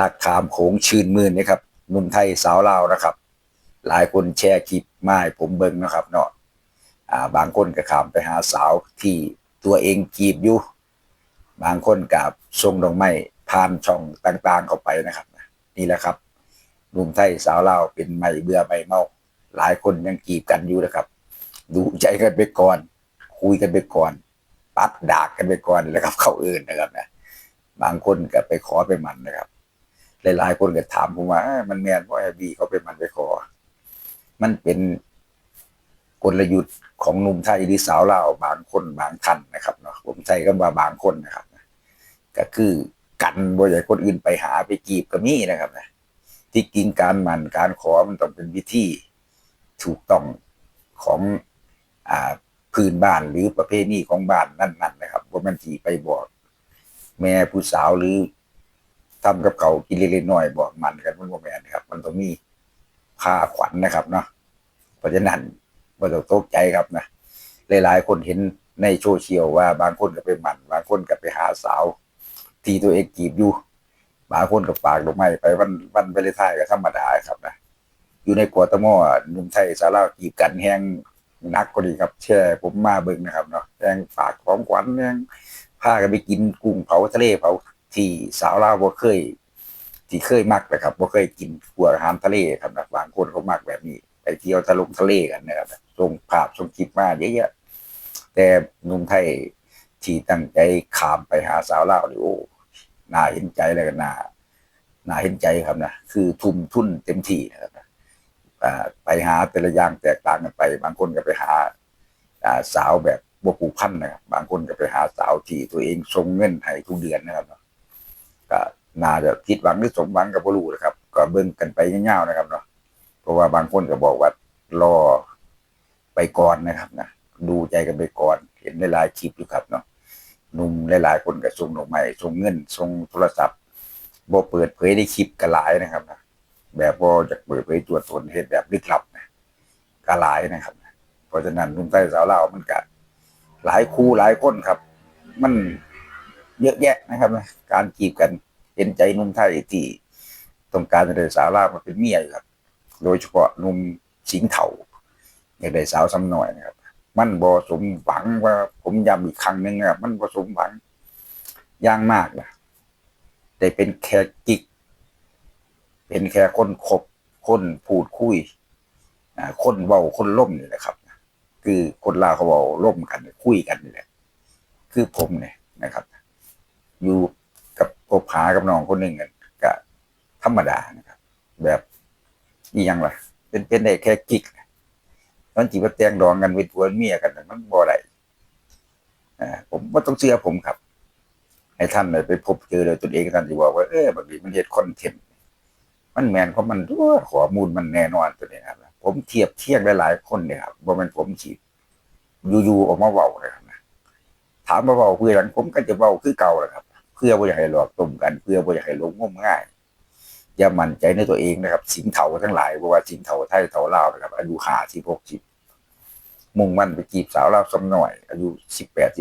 ลักขามโขงชื่นมื่นนะครับหนุ่มไทยสาวลาวนะครับ หลายคนแชร์คลิปมาให้ผมเบิ่งนะครับเนาะอ่าบางคนก็ขามไปหาสาวที่ตัวเองจีบอยู่ บางคนกับส่งดอกไม้ผ่านช่องต่างๆเข้าไปนะครับ นี่แหละครับหนุ่มไทยสาวลาวเป็นไม่เบื่อไม่เมาหลายคนยังจีบกันอยู่นะครับดูใจกันไปก่อน คุยกันไปก่อน ปัดดากกันไปก่อนแล้วครับ เข้าอื่นนะครับนะบางคนก็ไปขอไปมันนะครับ หลายๆคนก็ถามผมว่ามันแมนว่าะไอ้บีเขาไปมันไปขอ มันเป็นกลยุทธ์ของหนุ่มไทยหรือสาวเล่าบางคนบางท่านนะครับเนาะผมใช้คำว่าบางคนนะครับ ก็คือกันบ่อยากคนอื่นไปหาไปจีบก็มีนะครับนะที่จริงการมันการขอมันต้องเป็นวิธีถูกต้องของอ่าพื้นบ้านหรือประเพณีของบ้านนั่นๆนะครับว่ามันสีไปบอก แม่ผู้สาวหรือ ทำกับเขากินเล็กๆน้อยบอกมันกันมันบ่แม่นครับ มันต้องมีค่าขวัญนะครับเนาะเพราะฉะนั้นบ่ต้องตกใจครับนะหลายๆ คนเห็นในโซเชียลว่าบางคนก็ไปหมันบางคนก็ไปหาสาวที่ตัวเองจีบอยู่บางคนก็ฝากดอกไม้ไปวันวันไปเลยท้ายก็ธรรมดาครับนะอยู่ในกัวตะมอนุ่มไทยสาวลาวจีบกันแห้งนักก็ดีครับ แช่ผมมาเบิ่งนะครับเนาะแห้งฝากของขวัญแห้งพากันไปกินกุ้งเผาทะเลเผา ที่สาวลาวบ่เคย ที่เคยมักนะครับบ่เคยกินพวอาหารทะเลครับนะบางคนเขามักแบบนี้ไปเที่ยวทะลงทะเลกันนะครับส่งภาพส่งคลิปมาเยอะแยะแต่นุ่มไทยที่ตั้งใจขามไปหาสาวลาวนี่โอ้น่าเห็นใจเลยกันน่าน่าเห็นใจครับนะคือทุ่มทุนเต็มที่นะครับไปหาแต่ละอย่างแตกต่างกันไป บางคนก็ไปหาสาวแบบบวผูกพันนะครับ บางคนก็ไปหาสาวที่ตัวเองส่งเงินให้ทุกเดือนนะครับ ก็น่าจะคิดหวังหรือสมหวังกับบ่รู้นะครับ ก็เบิ่งกันไปเงี้ยๆนะครับเนาะเพราะว่าบางคนก็บอกว่ารอไปก่อนนะครับนะดูใจกันไปก่อน เห็นในหลายคลิปอยู่ครับเนาะหนุ่มหลายๆคนก็ส่งดอกไม้ส่งเงินส่งโทรศัพท์บ่เปิดเผยในคลิปก็หลายนะครับนะแบบบ่อยากเปิดเผยตัวตนเฮ็ดแบบลึกลับนะก็หลายนะครับเพราะฉะนั้นหนุ่มไทยสาวลามันก็หลายคู่หลายคนครับ มัน เยอะแยะนะครับนะการจีบกันเห็นใจนุ่มไทยที่ต้องการจะได้สาวลาวมาเป็นเมียอยู่ครับ โดยเฉพาะนุ่มสิงเถาอยากได้สาวซ้ำหน่อยนะครับ มันบ่สมหวังว่าผมย้ำอีกครั้งหนึ่งนะครับมันบ่สมหวังอย่างมากนะแต่เป็นแค่กิก เป็นแค่คนคบคนพูดคุยคนเว้าคนล่มนี่แหละครับ คือคนลาวเขาเว้าล่มกันคุยกันนี่แหละ คือผมเนี่ยนะครับ อยู่กับกบหากับน้องคนหนึ่งกันก็ธรรมดานะครับ แบบอีหยังล่ะ เป็นเป็นได้แค่กิกตอนจีบแตงดองกันเป็นผัวเมียกันน่ะมันบ่ได้อ่าผมว่าต้องเชื่อผมครับ ให้ท่านไปพบเจอโดยตนเองท่านจะบอกว่าเออบางทีมันเฮ็ดคอนเทนต์มันแมนเพราะมันตัวข้อมูลมันแน่นอนตัวนี้ครับผมเทียบเทียงหลายๆคนเนี่ยครับบ่แม่นผมสิอยู่ๆออกมาเว้าเลยครับถามมาเว้าเพื่อหยังผมก็จะเว้าคือเก่าแหละครับ เพื่อบ่อยากให้หลอกต้มกัน เพื่อบ่อยากให้หลงงมง่ายอย่ามั่นใจในตัวเองนะครับ สิงเถาทั้งหลายบ่ว่าสิงเถาไทยเถาลาวนะครับ อายุ50 60มุ่งมั่นไปจีบสาวลาวสำหน่อย อายุ18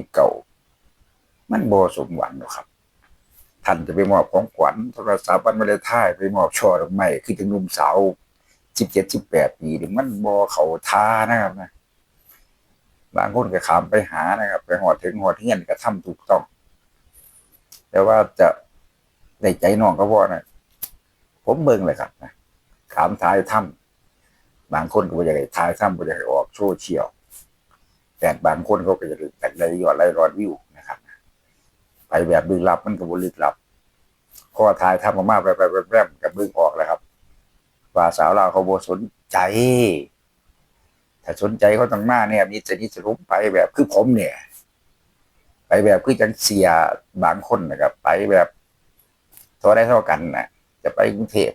19มันบ่สมหวังหรอกครับท่านจะไปมอบของขวัญโทรศัพท์วันวาเลนไทน์ไปมอบช่อดอกไม้คือจังหนุ่มสาว17 18ปีนี่มันบ่เขาท่านะครับนะบางคนก็ขามไปหานะครับ ไปหอดถึงหอดเฮียนก็ทำถูกต้อง แต่ว่าจะได้ใจน้องก็พอนะผมเบิ่งเลยครับนะขามท้ายถ้ำบางคนก็บ่อยากให้ท้ายถ้ำบ่อยากให้ออกโซเชียลแต่บางคนเขาก็จะแต่ได้ยอดไล่รอดวิวนะครับไปแบบลึกลับมันก็บ่ลึกลับพอท้ายถ้ำออกมาไปไปแวบๆกับเบิ่งออกแล้วครับ ว่าสาวเราเขาบ่สนใจถ้าสนใจเขาต้องมาเนี่ยมีจะนิสรุปไปแบบคือผมเนี่ย แบบคือจังเสียบางคนนะครับ ไปแบบเท่าได้เท่ากันนะจะไปกรุงเทพ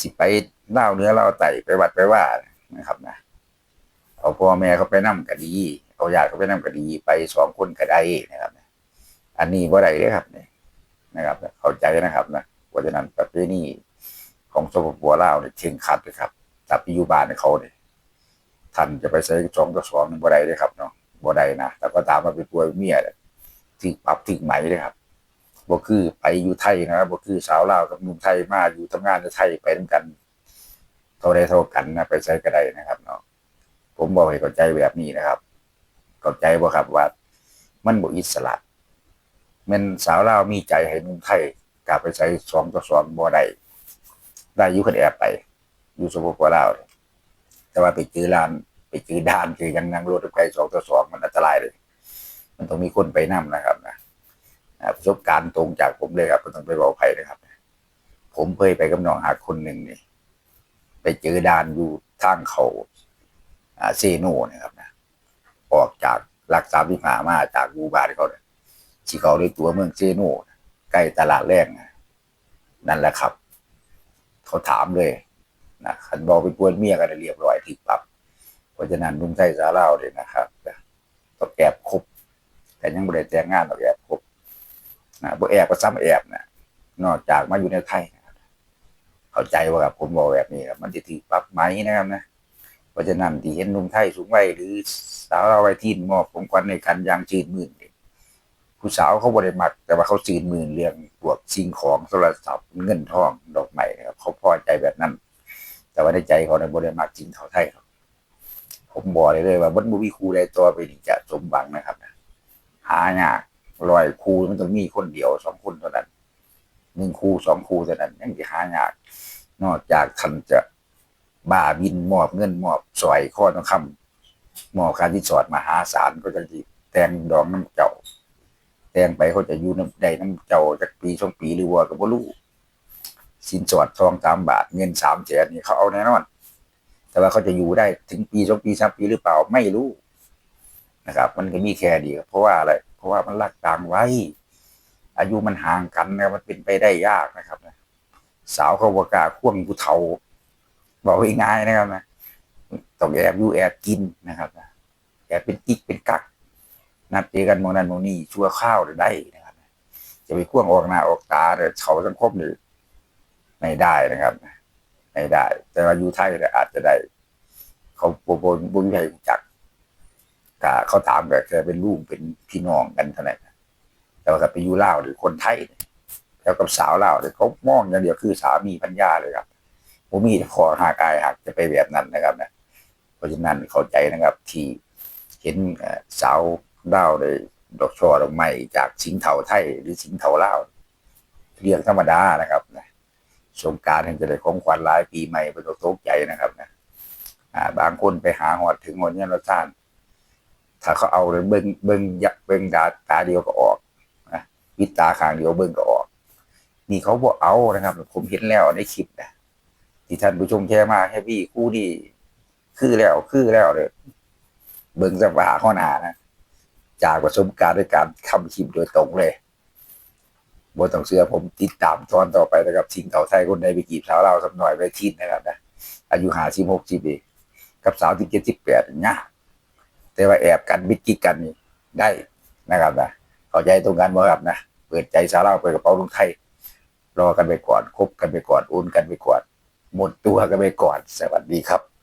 สิไปเล่าเนื้อเล่าไตไปวัดไปว่านะครับนะเอาพ่อแม่เขาไปนั่ก็ดีเอาญาติเขาไปนั่ก็ดีไปสองคนก็ได้นะครับนะอันนี้ว่าไรเลยครับเนี่ยนะครับเข้าใจนะครับนะเพราะฉะนั้นประเพณีของสปปลาวเนี่ยเชิงขัดเลยครับแต่ปัจจุบันเนี่ยเขาเนี่ยท่านจะไปใช้สองต่อสองนี่บ่ได้เลยครับเนาะ บ่ได้นะแต่ก็ตามมาเป็นตัวเมียเนี่ยถึกปรับถึกไหมเลยครับบ่คือไปอยู่ไทยนะครับบ่คือสาวลาวกับหนุ่มไทยมาอยู่ทำงานในไทยไปนํกัน เท่าใดเท่ากันนะไปใช้ก็ได้นะครับเนาะผมบอกให้เข้าใจแบบนี้นะครับเข้าใจบ่ครับว่า มันบ่อิสระมันสาวลาวมีใจให้หนุ่มไทยกลับไปใช้สองต่อสองบ่ได้ได้อยู่คนแอบไป อยู่สปปลาวเนี่ยแต่ว่าไปเจอร้าน ไปเจอด่านคือยังนั่งรถไปสองต่อสองมันอันตรายเลย มันต้องมีคนไปนํนะครับนะประสบการณ์ตรงจากผมเลยครับไม่ต้องไปบอกใครนะครับ ผมเคยไปกับน้องหาคนหนึ่งนี่ไปเจอด่านอยู่ทางเขาเซโนนะครับนะออกจากหลักสามที่ผ่ามาจากบูบานเขาเนี่ยที่เขาเลยตัวเมืองเซโนใกล้ตลาดแรกนั่นแหละครับ เขาถามเลยนะคันบอกไปปวนเมียกันเรียบร้อยที่ปรับ เพราะฉะนั้นลุงไทยสาเล่าเลยนะครับต้องแอบคบแต่ยังไม่ได้แต่งงานต้องแอบคบนะบ่แอบก็ซ้ำแอบนะนอกจากมาอยู่ในไทยเข้าใจว่าครับผมบอกแบบนี้ครับมันจะถือปรับไหมนะครับนะเพราะฉะนั้นที่เห็นหนุ่มไทยสูงวัยหรือสาวเราวัยที่มอบของขวัญในการยางจืดมื่นนี่ผู้สาวเขาบริมัก แต่ว่าเขาจืดมื่นเรื่องพวกสิ่งของโทรศัพท์เงินทองดอกไม้ครับเขาพอใจแบบนั้น แต่ว่าในใจเขาในบริมักจริงเขาไทยครับ ผมบอกเลยเลยว่าบนบุวีครูใดตัวไปนี่จะสมบังนะครับหายากรอยครูมันต้องมีคนเดียวสองคนเท่านั้นหนึ่งครูสองครูเท่านั้นยังจะหายาก นอกจากท่านจะบ้าบินมอบเงินมอบสอยข้อต้องคำมอบการที่สอดมหาศาลก็จะดีแตงดองน้ำเจ้าแตงไปเขาจะอยู่น้ำใดน้ำเจ้าจักปีสองปีหรือว่าก็บ่รู้สินสอดทองสามบาทเงินสามแสนนี่เขาเอาแน่นอน แต่ว่าเขาจะอยู่ได้ถึงปีสองปีสามปีหรือเปล่าไม่รู้นะครับ มันก็มีแค่เดียวเพราะว่าอะไร เพราะว่ามันรักต่างไว้ อายุมันห่างกันนะมันเป็นไปได้ยากนะครับนะสาวเขาบอกล้าควงผู้เฒ่าบอกง่ายๆนะครับนะต้องแอบอยู่แอบกินนะครับนะแอบเป็นกิ๊กเป็นกักนัดเจอกันโมองนั้นโมองนี่ชั่วข้าวได้นะครับจะไปควงออกหน้าออกตาแต่เขาสังคมนี่ไม่ได้นะครับ ไม่ได้ แต่ว่าอยู่ไทยเนี่ยอาจจะได้ เขาโปรโมทบุญใหญ่จักถ้าเขาถามก็แค่เป็นลูกเป็นพี่น้องกันเท่านั้นแต่ว่ากับไปอยู่ลาวหรือคนไทยแล้วกับสาวเราเนี่ยเขามองอย่างเดียวคือสามีพัญญาเลยครับผมมีคอหักอายหักจะไปแบบนั้นนะครับนะเพราะฉะนั้นเข้าใจนะครับ ที่เห็นสาวเล่าวเลยดอกช่อดอกไม้จากสิงเทาไทยหรือสิงเทาลาวเรื่องธรรมดานะครับนะ สงการถึงจะได้ของขวัญหลายปีใหม่เป็นตกใจนะครับนะอ่า บางคนไปหาหอดถึงหอดเนี่ยเราท่าน ถ้าเขาเอาเลยเบิ้งเบิ้งยักเบิ้งดาตาเดียวก็ออกนะปิดตาข้างเดียวเบิ้งก็ออก นี่เขาบอกเอานะครับ ผมเห็นแล้วในคลิปนะที่ท่านผู้ชมแชร์มาแฮปปี้คู่นี่คือแล้วคือแล้วเลยเบิ่งสภาข้อหนานะจากประสบการณ์ด้วยการทำคลิปโดยตรงเลย บนต้องเสื้อผมติดตามตอนต่อไปนะครับชิงเต่าไทยคนใดไปกีบสาวเราสักหน่อยไปทินนะครับนะอายุหาสิบหกสิบปีกับสาวที่เจ็ดสิบแปดเนี่ยแต่ว่าแอบกันบิดกิกกันนี่ได้นะครับนะเข้าใจตรงกันบ่ครับนะเปิดใจสาวเราเปิดกระเป๋าลุงไทยรอกันไปก่อนคบกันไปก่อนโอนกันไปก่อนหมดตัวกันไปก่อน สวัสดีครับ